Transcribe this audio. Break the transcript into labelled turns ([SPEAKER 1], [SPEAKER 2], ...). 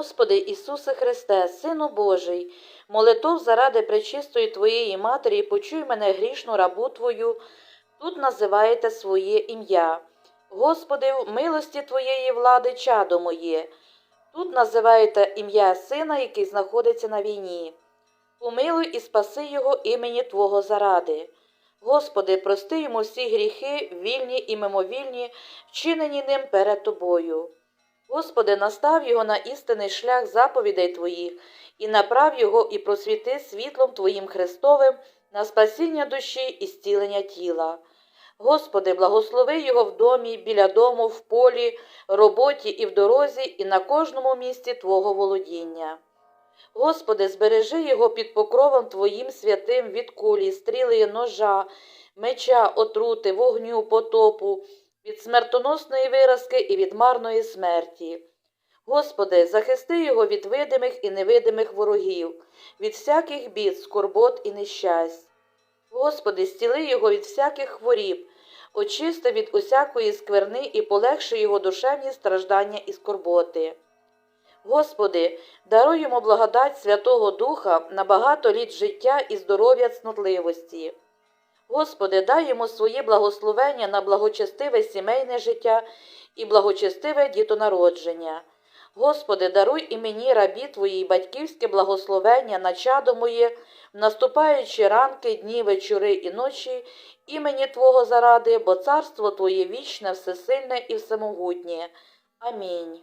[SPEAKER 1] Господи Ісусе Христе, Сину Божий, молитов заради пречистої Твоєї Матері, почуй мене грішну рабу Твою, тут називаєте своє ім'я. Господи, в милості Твоєї влади чадо моє. Тут називаєте ім'я Сина, який знаходиться на війні. Помилуй і спаси його імені Твого заради. Господи, прости йому всі гріхи, вільні і мимовільні, вчинені ним перед Тобою. Господи, настав його на істинний шлях заповідей Твоїх, і направ його і просвіти світлом Твоїм Христовим на спасіння душі і зцілення тіла. Господи, благослови його в домі, біля дому, в полі, роботі і в дорозі, і на кожному місці Твого володіння. Господи, збережи його під покровом Твоїм святим від кулі, стріли, ножа, меча, отрути, вогню, потопу, від смертоносної виразки і від марної смерті. Господи, захисти його від видимих і невидимих ворогів, від всяких бід, скорбот і нещасть. Господи, зціли його від всяких хворіб, очисти від усякої скверни і полегши його душевні страждання і скорботи. Господи, даруй йому благодать Святого Духа на багато літ життя і здоров'я цнотливості. Господи, дай йому своє благословення на благочестиве сімейне життя і благочестиве дітонародження. Господи, даруй і мені рабі Твоїй батьківське благословення на чадо моє, в наступаючі ранки, дні, вечори і ночі, імені Твого заради, бо царство Твоє вічне, всесильне і всемогутнє. Амінь.